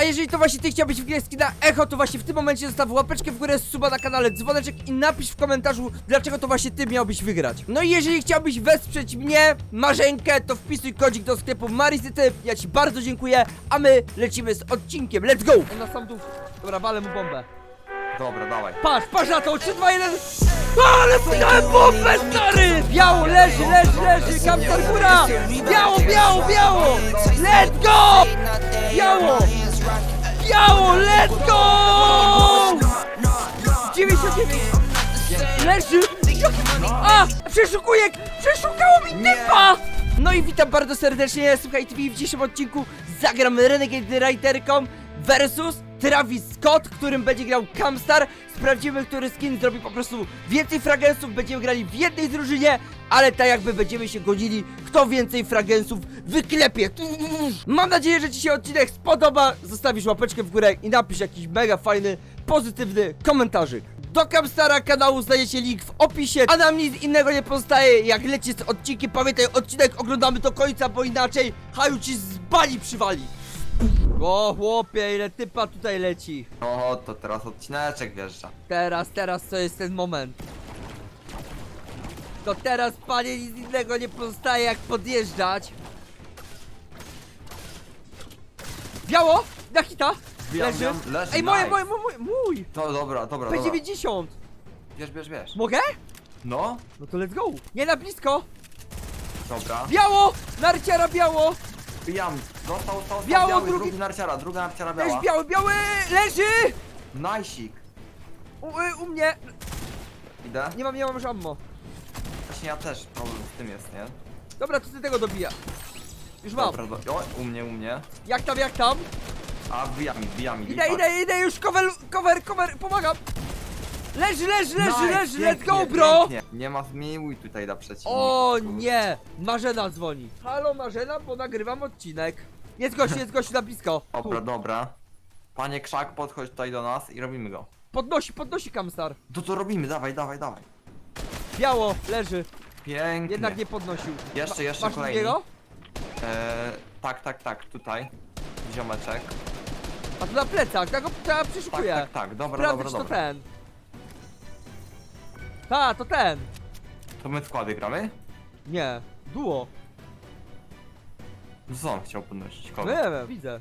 A jeżeli to właśnie ty chciałbyś wgrać na echo, to właśnie w tym momencie zostaw łapeczkę w górę, suba na kanale, dzwoneczek i napisz w komentarzu, dlaczego to właśnie ty miałbyś wygrać. No i jeżeli chciałbyś wesprzeć mnie, Marzenkę, to wpisuj kodzik do sklepu Marisyty. Ja ci bardzo dziękuję, a my lecimy z odcinkiem. Let's go! Na sam dół. Dobra, walę mu bombę. Dobra, dawaj. Patrz, patrz na to, 3, 2, 1 Ale wydałem bombę, stary! Biało, leży, leży, leży, kamtar góra! Biało, biało, biało! Let's go! Biało! Biało, let's go! 99 Leży! A! Przeszukuje! Przeszukało mi typa! No i witam bardzo serdecznie, słuchaj TV w dzisiejszym odcinku zagram Renegade Riderką versus Travis Scott, którym będzie grał Camstar. Sprawdzimy, który skin zrobi po prostu więcej fragensów, będziemy grali w jednej drużynie, ale tak jakby będziemy się godzili, kto więcej fragensów wyklepie. Mam nadzieję, że Ci się odcinek spodoba, zostawisz łapeczkę w górę i napisz jakiś mega fajny, pozytywny komentarzyk. Do Camstara kanału znajdziecie link w opisie, a nam nic innego nie pozostaje jak lecieć z odcinkiem. Pamiętaj, odcinek oglądamy do końca, bo inaczej Haju ci z przywali. O chłopie, ile typa tutaj leci. O, to teraz odcineczek wjeżdża. Teraz, teraz to jest ten moment. To teraz panie nic innego nie pozostaje jak podjeżdżać. Biało! Na hita! Wbijam, Leży. wbijam, leży, Ej, moje, nice. moje, mój, mój! To dobra, dobra, dobra. P90! Bierz, bierz, bierz. Mogę? No, No to let's go! Nie na blisko! dobra. Biało! Narciara biało! Wbijam. Dostał, dostał. Biało, biały, drugi- drugi narciara, druga narciara Leż biała. biały, biały! Leży! Najsik. U, y, u mnie! Idę. Nie mam, nie mam już ammo. Właśnie ja też problem z tym jest, nie? Dobra, to ty tego dobija. Już mam. Dobra, do... o, u mnie, u mnie. Jak tam, jak tam? A, wbija mi, wbija mi. Idę, lipa. idę, idę, już cover, cover, cover, pomagam! Leży, leży, leży, Nice, leży, let's pięknie, go, bro! Pięknie. Nie ma zmiłuj tutaj dla przeciwnika. O nie! Marzena dzwoni. Halo Marzena, bo nagrywam odcinek. Jest gościu, jest gościu na blisko. Tu. Dobra, dobra. Panie Krzak, podchodź tutaj do nas i robimy go. Podnosi, podnosi Kamstar. To to robimy, dawaj, dawaj, dawaj. Biało, leży. Pięknie. Jednak nie podnosił. Jeszcze, jeszcze Masz kolejny. drugiego? Eee, tak, tak, tak, tutaj. Ziomeczek. A tu na plecach, tak go ja Tak, przeszukuję. tak, tak, dobra, Sprawdzę, dobra, czy to dobra. ten. Ta, to ten. To my składy gramy? Nie, duo. No co on chciał podnosić? No Kogo? nie wiem, widzę.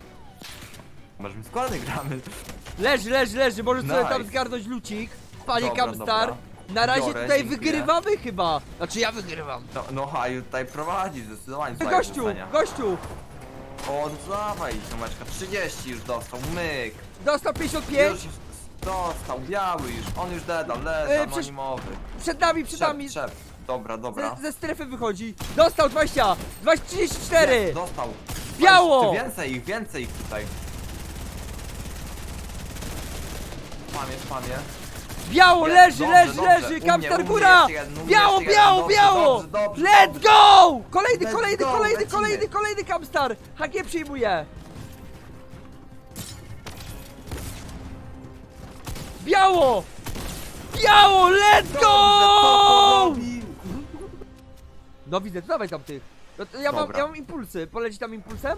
Może my składy gramy? Leży, leży, leży, możesz sobie tam Nice. zgarnąć lucik. Panie Dobra, Kamstar. dobra. Na razie Biorę, tutaj dziękuję. wygrywamy chyba. Znaczy ja wygrywam. No, no Haju tutaj prowadzi zdecydowanie swoje Gościu, rzucenia. gościu. O, no dawaj, ziomeczka, 30 już dostał, myk. Dostał 55. Już dostał, biały już, on już deda, E, leży, przecież- anonimowy. Przed nami, przed nami. Trzep, trzep. Dobra, dobra. Ze, ze strefy wychodzi. Dostał 20. 20, 34. Jest, dostał. Biało! Czy więcej ich, więcej ich tutaj. Spamie, spamie. Biało, Jest, leży, dobrze, leży, dobrze. leży. U mnie, Kamstar u mnie góra. jeszcze jeden, u mnie Biało, jeszcze biało, biało. Dobrze, dobrze, Let's dobrze. go! Kolejny, Let's kolejny, go, kolejny, lecimy. kolejny, kolejny Kamstar. HG przyjmuje. Biało! Biało, let's go! No widzę, to dawaj tam tych. No, to ja, mam, Dobra. ja mam impulsy. Poleci tam impulsem?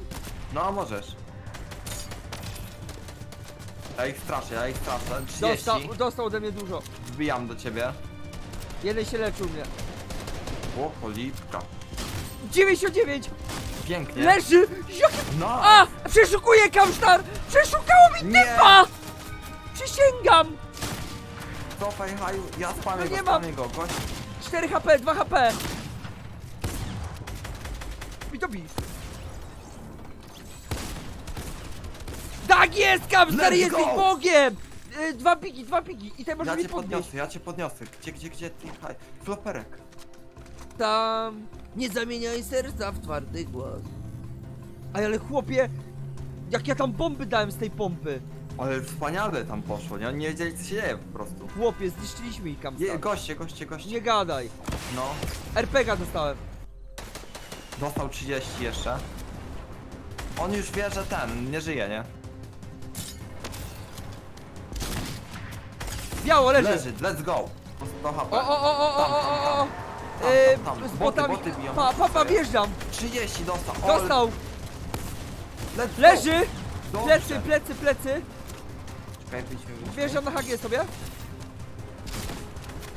No, możesz. Ja ich straszę, ja ich straszę. 30. Dostał, dostał ode mnie dużo. Wbijam do ciebie. Jeden się leczył mnie. O, polipka. 99! Pięknie. Leży! Jak... No. A! Przeszukuję Kamstar! Przeszukało mi Nie. typa! Przysięgam! Cofaj, haju. Ja spamię No go, nie mam. spamię go. Gość. 4 HP, 2 HP! I to bij. Tak jest! Let's Jesteś go. Bogiem! Y, Dwa piki, dwa piki. I ten może Ja mnie cię podnieść. podniosę, ja cię podniosę. Gdzie, gdzie, gdzie ty, haj. Floperek. Tam nie zamieniaj serca w twardy głos. Aj, ale chłopie, jak ja tam bomby dałem z tej pompy. Ale wspaniale tam poszło, nie? Oni nie wiedzieli co się dzieje po prostu. Chłopie, zniszczyliśmy ich Je, Kamstar. goście, goście, goście. Nie gadaj. No. RPGa dostałem. Dostał 30 jeszcze. On już wie, że ten nie żyje, nie? Biało leży. Leży, let's go. To HP. O, o, o, o, o, Tam, o, tam, o, o. Tam, Yy, tam, tam. z Boty, botami. boty biją. Pa, pa, pa, wjeżdżam. 30 dostał. O, Dostał. Let's go. Leży. Dobrze. Plecy, plecy, plecy. Czekaj, wyjdźmy, wyjdźmy. Wjeżdżam na HG sobie.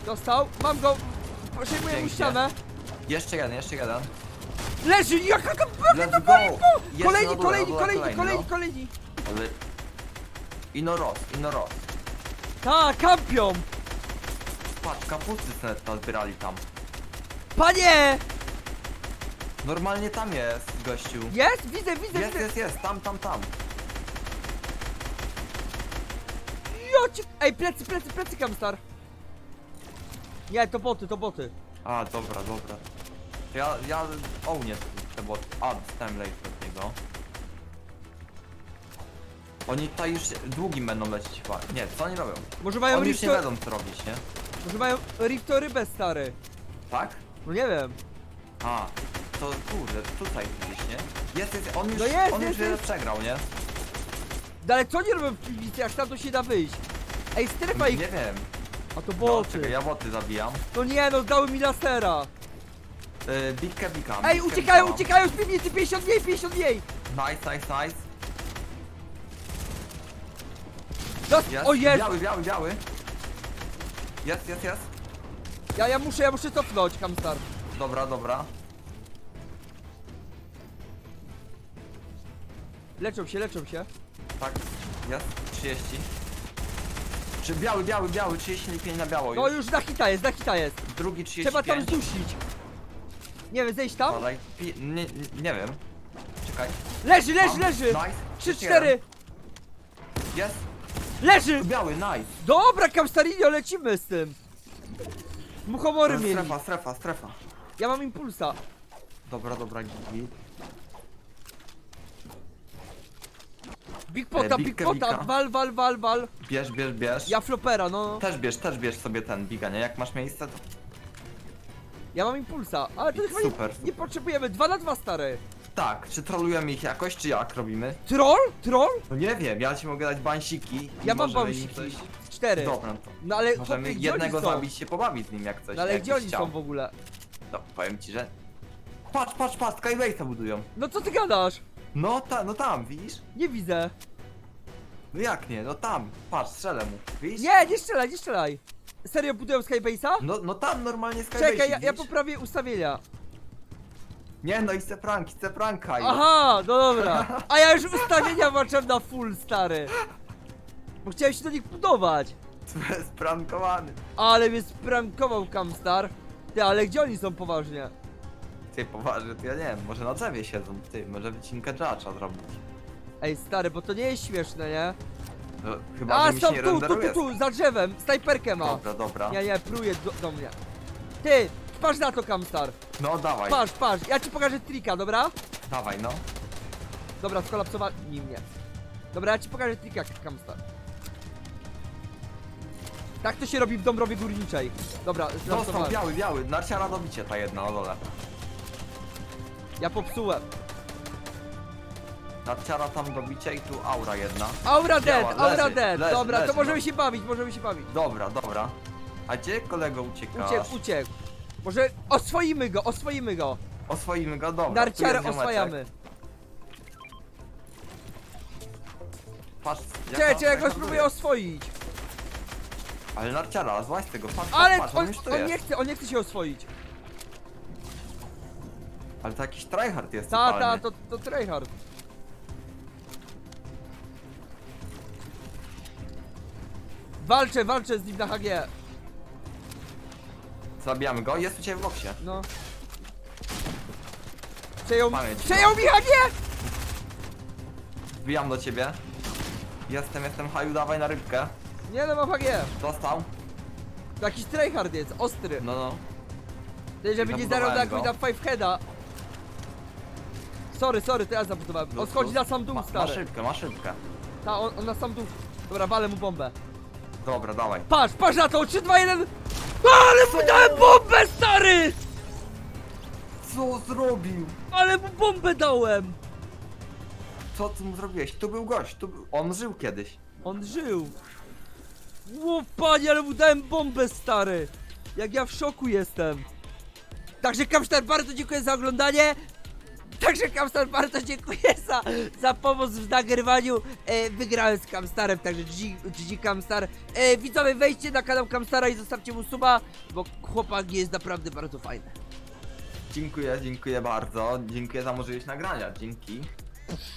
Dostał. Mam go. Przejmuję mu Pięknie. ścianę. Jeszcze jeden, jeszcze jeden. Leży! Jaka to Let's go! Jeszcze Kolejni, na dole, kolejni, na dole kolejni, kolejni, no. kolejni. Ale... Ino roz, ino roz. Ta, kampią! Patrz, kapusty net zbierali tam. Panie! Normalnie tam jest, gościu. Jest? Widzę, widzę, Jest, widzę. jest, jest, tam, tam, tam. Ej, plecy, plecy, plecy, Kamstar. Nie, to boty, to boty. A, dobra, dobra. Ja, ja... O, nie, te boty. A, dostałem lejk od niego. Oni tutaj już długim będą lecieć chyba. Nie, co oni robią? Może mają Oni już nie rifto... wiedzą co robić, nie? Może mają rifto rybę, stary. Tak? No nie wiem. A, to kurde, tutaj gdzieś, nie? Jest, jest, on już, No jest, on jest, już jest. przegrał, nie? No ale co oni robią w piwnicy, jak tam to się da wyjść? Ej, strefa ich... Nie wiem. A to No, boty. czekaj, ja boty zabijam. No nie, no dały mi lasera. Yy, Bigkę bikam. Ej, uciekają, bikam. uciekają z piwnicy, 50 mniej, 50 mniej. Nice, nice, nice. Dost... Jest. O jest! Biały, biały, biały. Jest, jest, jest. Ja, ja muszę, ja muszę cofnąć, Kamstar. Dobra, dobra. Leczą się, leczą się. Tak, jest. 30. Czy biały, biały, biały, 35 na biało No już. już na hita jest, na hita jest. Drugi 35. Trzeba tam zdusić. Nie wiem, zejść tam? Podaj. Pi- nie, nie, nie wiem. Czekaj. Leży, leży, Mam. leży! Nice. 3, Jeszcze 4. jeden. Jest. Leży! Biały, nice. Dobra, Kamstarinio, lecimy z tym. Muchomory mieli. Strefa, strefa, strefa. Ja mam impulsa. Dobra, dobra, gigi. Big pota, E, big pota, bigka. wal, wal, wal, wal. Bierz, bierz, bierz. Ja flopera, no. Też bierz, też bierz sobie ten biga, nie? Jak masz miejsce, to Ja mam impulsa, ale to chyba Super, nie, nie potrzebujemy. 2 na 2 stare. tak. Czy trolujemy ich jakoś, czy jak robimy? Troll? Troll? No nie wiem, ja ci mogę dać bansiki. i Ja mam możemy im bansiki. coś- 4. Dobra, to No ale możemy chłopie, gdzie jednego oni są? zabić się pobawić z nim jak coś. No ale jak gdzie oni chciał. są w ogóle? No, powiem ci, że... Patrz, patrz, patrz, Skybase'a budują. No co ty gadasz? No, ta, no tam, widzisz? Nie widzę. No jak nie, no tam, patrz, strzelę mu, widzisz? Nie, nie strzelaj, nie strzelaj. Serio budują Skybase'a? No, no tam normalnie Skybase, Czekaj, ja, ja widzisz? poprawię ustawienia. Nie no, i chcę prank, chcę pranka. i- Aha, no dobra. A ja już ustawienia włączam na full, stary. Bo chciałem się do nich budować. Sprankowany. Ale mnie sprankował Kamstar. Ty, ale gdzie oni są poważnie? Ty, poważnie, to ja nie wiem, może na drzewie siedzą, ty, może wycinkę dżacza zrobić. Ej, stary, bo to nie jest śmieszne, nie? No, chyba, A, że mi się są nie tu, tu, tu, renderuje. tu, za drzewem. Snajperkę ma. Dobra, dobra. Nie, nie, pruje do, do mnie. Ty, patrz na to, Kamstar. No dawaj, Patrz, patrz, ja ci pokażę trika, dobra? dawaj, no. Dobra, skolapsowali mnie. Dobra, ja ci pokażę trika, Kamstar. Tak to się robi w Dąbrowie Górniczej. Dobra, Dostał zlansowałem. biały, biały, narciara dobicie ta jedna na dole. Ja popsułem. Narciara tam dobicie i tu aura jedna. Aura Działa, dead, aura leży, dead. leży, Dobra, to leży, możemy no. się bawić, możemy się bawić. Dobra, dobra. A gdzie kolego uciekasz? Uciekł, uciekł. Może oswoimy go, oswoimy go. Oswoimy go, dobra. tu Narciarę jest ziomeczek. oswajamy. Patrz, Czekaj, czekaj, go jaka spróbuję oswoić. Ale narciara, złaź tego, patrz, Ale patrz, patrz, on, on już tu on jest. nie chce, on nie chce się oswoić. Ale to jakiś tryhard jest Ta, ta, totalny. to, to tryhard. Walczę, walczę z nim na HG. Zabijamy go, jest u ciebie w boksie. No. Przejął, Pamięć. przejął mi HG! Wbijam do ciebie. Jestem, jestem, haju, dawaj na rybkę. Nie no, mam HG. Dostał. To jakiś tryhard jest, ostry. No, no. Ty, żeby nie zabudowałem zarał tak go. na five heada. Sorry, sorry, to ja zabudowałem. On schodzi na sam dół, Ma, ma stary. szybkę, ma szybkę. Ta, on, on na sam dół. Dobra, walę mu bombę. Dobra, dawaj. Patrz, patrz na to, 3, 2, 1. Ale mu dałem bombę, stary! Co zrobił? Ale mu bombę dałem! Co ty mu zrobiłeś? Tu był gość, tu był... On żył kiedyś. On żył. Ło, panie, ale mu dałem bombę, stary. Jak ja w szoku jestem. Także Kamsztar, bardzo dziękuję za oglądanie. Także Kamstar bardzo dziękuję za, za pomoc w nagrywaniu. E, wygrałem z Kamstarem, także GG, Kamstar. E, widzowie, wejdźcie na kanał Kamstara i zostawcie mu suba, bo chłopak jest naprawdę bardzo fajny. Dziękuję, dziękuję bardzo. Dziękuję za możliwość nagrania. Dzięki.